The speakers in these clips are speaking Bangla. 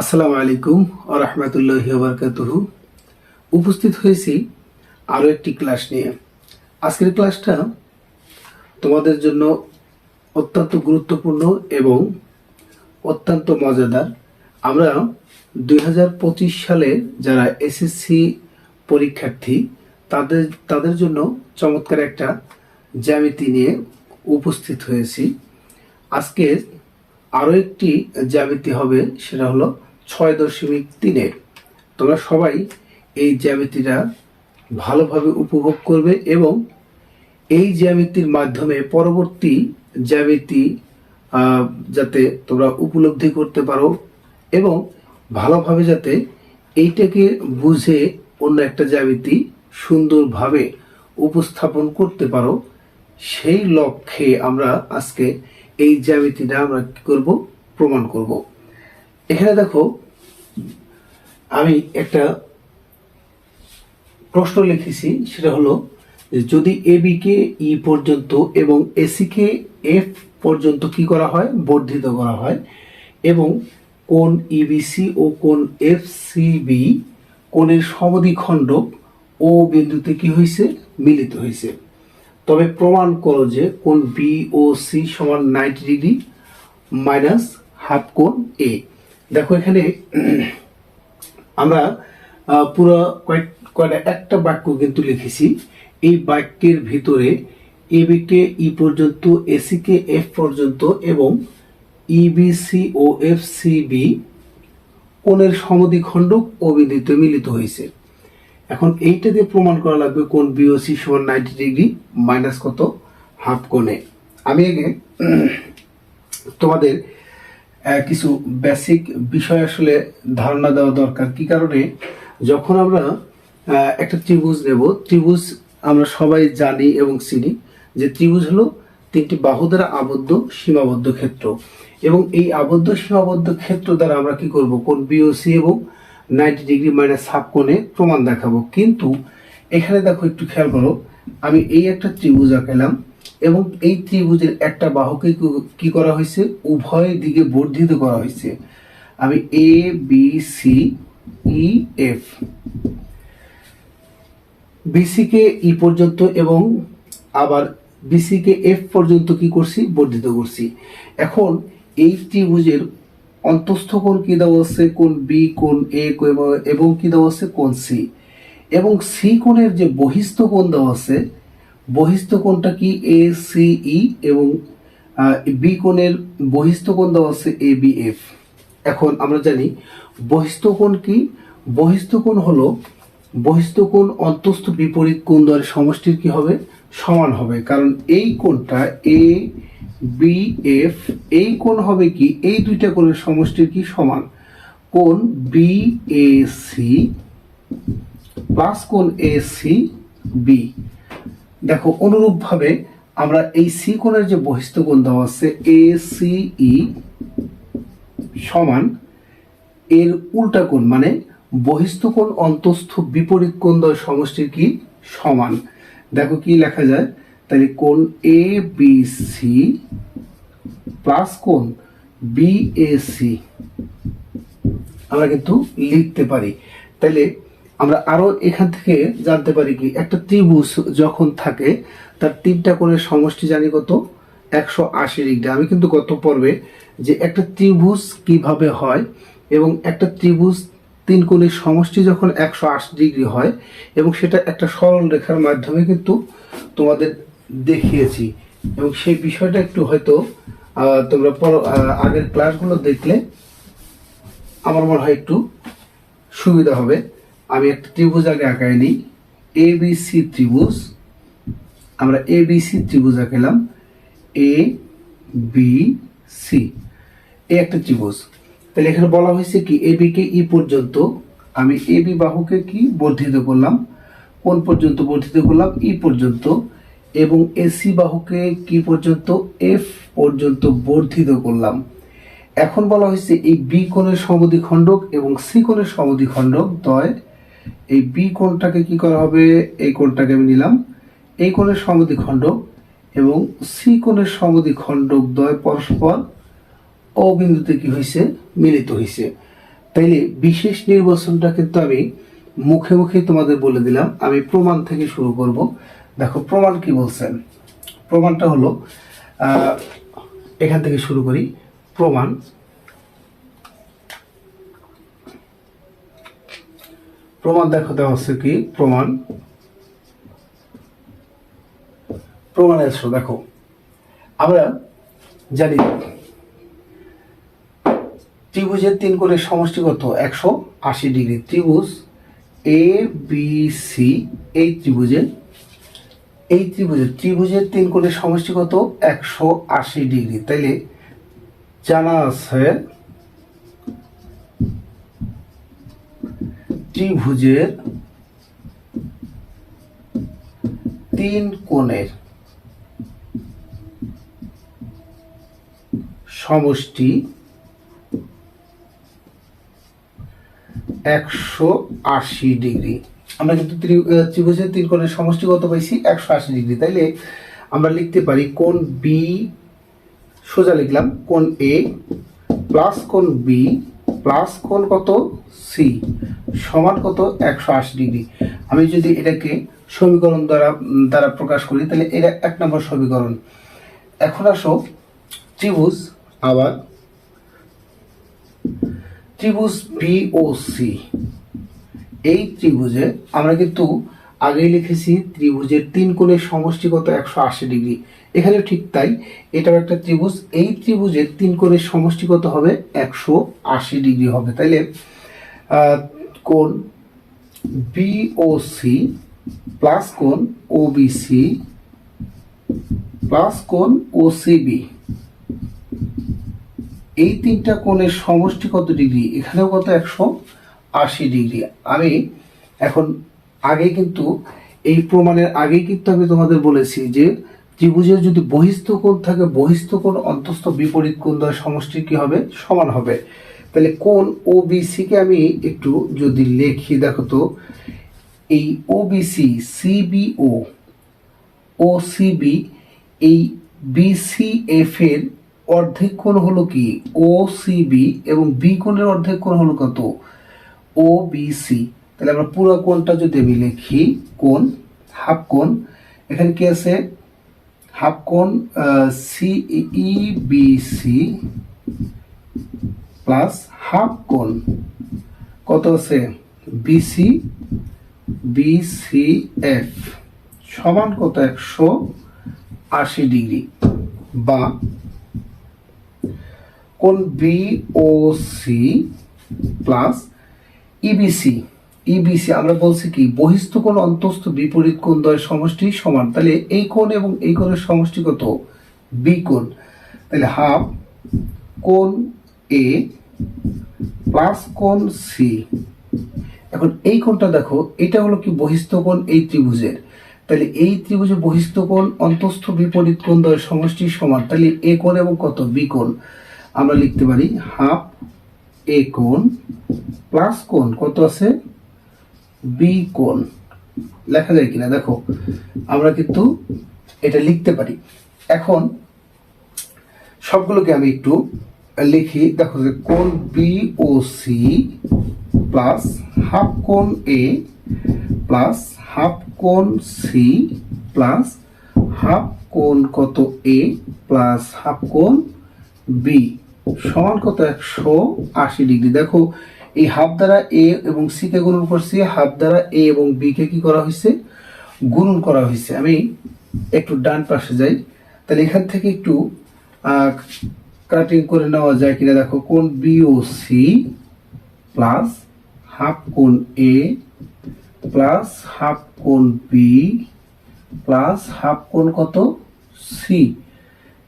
আসসালামু আলাইকুম রহমতুল্লাহ বারকাতুহ। উপস্থিত হয়েছি আরও একটি ক্লাস নিয়ে। আজকের ক্লাসটা তোমাদের জন্য অত্যন্ত গুরুত্বপূর্ণ এবং অত্যন্ত মজাদার। আমরা দু হাজার পঁচিশ সালে যারা এসএসসি পরীক্ষার্থী, তাদের তাদের জন্য চমৎকার একটা জ্যামিতি নিয়ে উপস্থিত হয়েছি। আজকে আরও একটি জ্যামিতি হবে, সেটা হলো ছয় দশমিক তিনের তোমরা সবাই এই জ্যামিতিটা ভালোভাবে উপভোগ করবে এবং এই জ্যামিতির মাধ্যমে পরবর্তী জ্যামিতি যাতে তোমরা উপলব্ধি করতে পারো এবং ভালোভাবে যাতে এইটাকে বুঝে অন্য একটা জ্যামিতি সুন্দরভাবে উপস্থাপন করতে পারো। সেই লক্ষ্যে আমরা আজকে এই জ্যামিতিটা আমরা কি করব? প্রমাণ করব। এখানে দেখো, আমি একটা প্রশ্ন লিখেছি, সেটা হলো যদি এবি কে ই পর্যন্ত এবং এসি কে এফ পর্যন্ত কি করা হয়? বর্ধিত করা হয়। এবং কোন ইবিসি ও কোন এফ বি কোণের সমদ্বিখণ্ডক ও বিন্দুতে কি হয়েছে? মিলিত হয়েছে। তবে প্রমাণ করো যে কোন বি ও সি সমান নাইনটি ডিগ্রি মাইনাস হাফ কোণ এ দেখো, এখানে আমরা পুরো কয়েক কয়টা একটা বাক্য কিন্তু লিখেছি। এই বাক্যের ভিতরে এ এবিকে ই পর্যন্ত এসিকে এফ পর্যন্ত এবং ইবিসি ও, এফ, সি, বি কোণের সমদ্বিখণ্ডক ও বিন্দুতে মিলিত হয়েছে। এখন এইটা দিয়ে প্রমাণ করা লাগবে কোন বিওসি সমান নাইনটি ডিগ্রি মাইনাস কত? হাফ কোণে। আমি আগে তোমাদের কিছু বেসিক বিষয় আসলে ধারণা দেওয়া দরকার। কি কারণে? যখন আমরা একটা ত্রিভুজ নেব, ত্রিভুজ আমরা সবাই জানি এবং চিনি যে ত্রিভুজ হলো তিনটি বাহু দ্বারা আবদ্ধ সীমাবদ্ধ ক্ষেত্র। এবং এই আবদ্ধ সীমাবদ্ধ ক্ষেত্র দ্বারা আমরা কি করব? কোন বিওসি এবং নাইনটি ডিগ্রি মাইনাস হাফ কোণে প্রমাণ দেখাবো। কিন্তু এখানে দেখো, একটু খেয়াল করো, আমি এই একটা ত্রিভুজ আঁকালাম এবং এই ত্রিভুজের একটা বাহুকে কি- করা হয়েছে? উভয় দিকে বর্ধিত করা হয়েছে। আমি A B C E F BC K E পর্যন্ত এবং আবার বিসি কে এফ পর্যন্ত কি করছি? বর্ধিত করছি। এখন এই ত্রিভুজের অন্তস্থ কোণ কি দেওয়া আছে? কোন বি কোন এ এবং কি দেওয়া আছে? কোন সি এবং সি কোণের যে বহিস্থ কোণ দেওয়া আছে বহিস্থ কোণটা কি এ সি ই এবং বি কোণের বহিস্থ কোণ দেওয়া আছে এ বি এফ এখন আমরা জানি বহিস্থ কোণ কি? বহিস্থ কোণ হলো বহিস্থ কোণ অন্তস্থ বিপরীত কোণ দ্বয়ের সমষ্টির কি হবে? সমান হবে। কারণ এই কোণটা এ বি এফ এই কোণ হবে কি? এই দুইটা কোণের সমষ্টির কি সমান? কোণ বি এ সি প্লাস কোণ এ সি বি দেখো, অনুরূপভাবে আমরা এই সি কোণের যে বহিস্থ কোণ দেওয়া আছে, এ ই সমান এর উল্টা কোণ মানে বহিস্থ কোণ, অন্তস্থ, বিপরীত কোণ দ্বয় সমষ্টির কি? সমান। দেখো কি লেখা যায়? তাহলে কোণ এ, বি, সি প্লাস কোণ সি। আমরা কিন্তু লিখতে পারি। তাহলে আমরা আরও এখান থেকে জানতে পারি কি, একটা ত্রিভুজ যখন থাকে, তার তিনটা কোণের সমষ্টি জানি কত? একশো আশি ডিগ্রি। আমি কিন্তু গত পর্বে যে একটা ত্রিভুজ কীভাবে হয় এবং একটা ত্রিভুজ তিন কোণের সমষ্টি যখন একশো আশি ডিগ্রি হয় এবং সেটা একটা সরল রেখার মাধ্যমে কিন্তু তোমাদের দেখিয়েছি। এবং সেই বিষয়টা একটু হয়তো তোমরা পর- আগের ক্লাসগুলো দেখলে আমার মনে হয় একটু সুবিধা হবে। আমি একটা ত্রিভুজ আগে আঁকাই নিই। এ বি সি ত্রিভুজ। আমরা এ বি সি ত্রিভুজ আঁকালাম। এ বি সি এ একটা ত্রিভুজ। তাহলে এখানে বলা হয়েছে কি এ বি কে ই পর্যন্ত আমি এ বি বাহুকে কি বর্ধিত করলাম? কোন পর্যন্ত বর্ধিত করলাম? ই পর্যন্ত। এবং এসি বাহুকে কি পর্যন্ত? এফ পর্যন্ত বর্ধিত করলাম। এখন বলা হয়েছে এই বি কোণের সমদ্বিখণ্ডক এবং সি কোণের সমদ্বিখণ্ডক দ্বয় এই বি কোণটাকে কি করা হবে? এই কোণটাকে আমি নিলাম। এই কোণের সমদ্বিখণ্ডক এবং সি কোণের সমদ্বিখণ্ডক দ্বয় পরস্পর ও বিন্দুতে কি হয়েছে মিলিত হয়েছে তাইলে বিশেষ নির্বাচনটা কিন্তু আমি মুখে মুখে তোমাদের বলে দিলাম। আমি প্রমাণ থেকে শুরু করব। দেখো, প্রমাণ কি বলছেন? প্রমাণটা হলো এখান থেকে শুরু করি। প্রমাণ প্রমাণ দেখো, দেওয়া হচ্ছে কি? প্রমাণ। প্রমাণ এসো, দেখো। আমরা জানি ত্রিভুজের তিন কোণের সমষ্টিগত একশো আশি ডিগ্রি। ত্রিভুজ এ বি সি এই ত্রিভুজের এই ত্রিভুজের ত্রিভুজের তিন কোণের সমষ্টিগত একশো আশি ডিগ্রি। তাইলে জানা আছে ত্রিভুজের তিন কোণের সমষ্টি একশো আশি ডিগ্রি। আমরা কিন্তু ত্রি- ত্রিভুজের তিন কোণের সমষ্টি কত পাইছি একশো আশি ডিগ্রি। তাইলে আমরা লিখতে পারি কোণ বি সোজা লিখলাম কোণ এ প্লাস কোণ বি প্লাস কোণ কত? সি সমান কত? একশো আশি ডিগ্রি। আমি যদি এটাকে সমীকরণ দ্বারা দ্বারা প্রকাশ করি, তাহলে এটা এক নম্বর সমীকরণ। এখন আসো, ত্রিভুজ আবার, ত্রিভুজ বি ও সি। এই ত্রিভুজে আমরা কিন্তু আগেই লিখেছি, ত্রিভুজের তিন কোণের সমষ্টি কত? একশো আশি ডিগ্রি। এখানেও ঠিক তাই, এটাও একটা ত্রিভুজ। এই ত্রিভুজের তিন কোণের সমষ্টি কত হবে? একশো আশি ডিগ্রি হবে। তাইলে কোণ বি ও সি প্লাস কোণ ও বি সি প্লাস কোণ ওসিবি এই তিনটা কোণের সমষ্টি কত ডিগ্রি? এখানেও কত? একশো আশি ডিগ্রি। আমি এখন আগে কিন্তু, এই প্রমাণের আগেই কিন্তু আমি তোমাদের বলেছি যে ত্রিভুজের যদি বহিস্থ কোণ থাকে, বহিস্থ কোণ অন্তস্থ বিপরীত কোণ দ্বয় সমষ্টি কি হবে? সমান হবে। তাহলে কোন ও কে আমি একটু যদি লেখি, দেখো তো, এই O BC CBO O CB এই বিসিএফ এর অর্ধেক কোণ হলো কি? ও সিবি এবং বি কোণের অর্ধেক কোণ হলো কত? ও বিসি তাহলে আমরা পুরো কোণটা যদি আমি লিখি, কোণ, হাফ কোণ, এখানে কি আছে? হাফ কোণ C E B C plus half কোণ। কত আছে? বিসি বিসিএফ সমান কত? একশো আশি ডিগ্রি। বা কোন B O C plus EBC EBC আমরা বলছি কি? বহিস্থ কোণ, অন্তস্থ বিপরীত কোণ দ্বয়ের সমষ্টি সমান। তাহলে এই কোণ এবং এই কোণের সমষ্টি কত? বি কোণ। তাহলে হাফ কোণ এ প্লাস কোণ সি এখন এই কোণটা দেখো, এটা হলো কি বহিস্থ কোণ, এই ত্রিভুজের। তাহলে এই ত্রিভুজের বহিস্থ কোণ, অন্তস্থ বিপরীত কোণ দ্বয়ের সমষ্টি সমান। তাহলে এ কোণ এবং কত? বি কোণ। আমরা লিখতে পারি হাফ এ কোণ প্লাস কোণ। কত আছে? বি কোণ। লেখা যায় কিনা? দেখো, আমরা কিন্তু এটা লিখতে পারি। এখন সবগুলোকে আমি একটু লিখি, দেখো যে কোণ B O C plus half কোণ এ প্লাস হাফ কোণ সি প্লাস হাফ কোণ কত এ প্লাস হাফ কোণ বি সমান কত একশো আশি ডিগ্রি। দেখো, এই হাফ দ্বারা এ এবং সি কে গুণন করছি হাফ দ্বারা এ এবং বি কে কি করা হয়েছে? গুণন করা হয়েছে। আমি একটু ডান পাশে যাই। তাহলে এখান থেকে একটু কাটিং করে নেওয়া যায় কিনা দেখো কোন B O C plus half কোন এ প্লাস হাফ কোন বি প্লাস হাফ কোন কত সি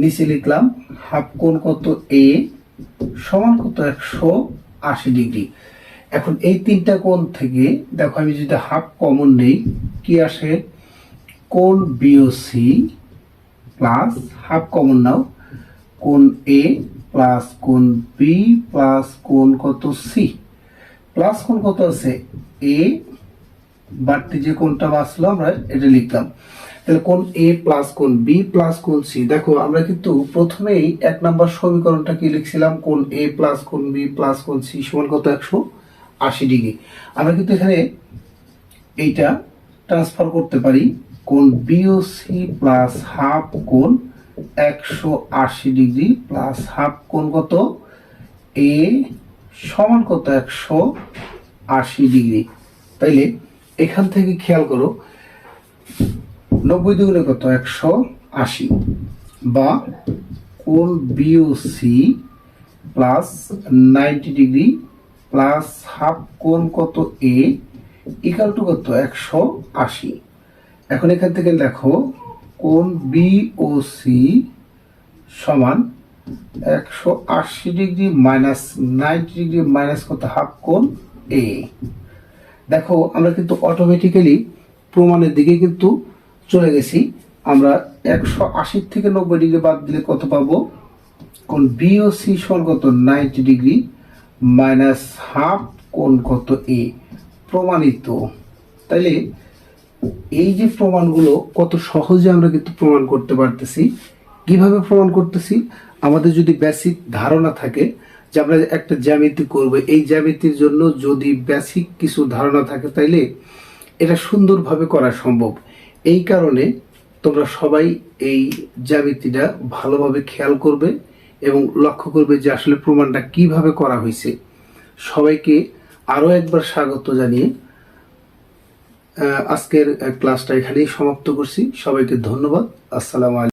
নিচে লিখলাম হাফ কোন কত এ সমান কত একশো আশি ডিগ্রি। এখন এই তিনটা কোণ থেকে দেখো, আমি যদি হাফ কমন নেই, কি আসে? কোণ বিওসি প্লাস হাফ কমন নাও। কোণ এ প্লাস কোন বি প্লাস কোন কত সি প্লাস কোন কত আছে? এ বাড়তি যে কোনটা বাঁচলো আমরা এটা লিখলাম। তাহলে কোন এ প্লাস কোন বি প্লাস কোন সি দেখো, আমরা কিন্তু প্রথমেই এক নম্বর সমীকরণটা কি লিখছিলাম? কোন এ প্লাস কোন বি প্লাস কোন সি সমান কত? একশো আশি ডিগ্রি। আমরা কিন্তু এখানে এইটা ট্রান্সফার করতে পারি। কোন বিও সি প্লাস হাফ কোন একশো আশি ডিগ্রি প্লাস হাফ কোন কত? এ সমান কত? একশো আশি ডিগ্রি। তাইলে এখান থেকে খেয়াল করো, নব্বই দুগুণে কত? একশো আশি। বা কোন BOC plus ninety degree plus half কোন কত? এ ইকাল টু কত? একশো আশি। এখন এখান থেকে দেখো কোন বিওসি সমান একশো আশি degree minus ninety degree minus কত হাফ কোন এ দেখো, আমরা কিন্তু অটোমেটিক্যালি প্রমাণের দিকে কিন্তু চলে গেছি। আমরা একশো আশির থেকে নব্বই ডিগ্রি বাদ দিলে কত পাবো? কোন বিওসি সমান কত? নাইনটি ডিগ্রি মাইনাস হাফ কোন কত এ প্রমাণিত। তাইলে এই যে প্রমাণগুলো কত সহজে আমরা কিন্তু প্রমাণ করতে পারতেছি। কীভাবে প্রমাণ করতেছি? আমাদের যদি বেসিক ধারণা থাকে যে আমরা একটা জ্যামিতি করব, এই জ্যামিতির জন্য যদি বেসিক কিছু ধারণা থাকে তাইলে এটা সুন্দরভাবে করা সম্ভব। এই কারণে তোমরা সবাই এই জ্যামিতিটা ভালোভাবে খেয়াল করবে এবং লক্ষ্য করবে যে আসলে প্রমাণটা কীভাবে করা হয়েছে। সবাইকে আরও একবার স্বাগত জানিয়ে আজকের ক্লাসটা এখানেই সমাপ্ত করছি। সবাইকে ধন্যবাদ। আসসালামু আলাইকুম।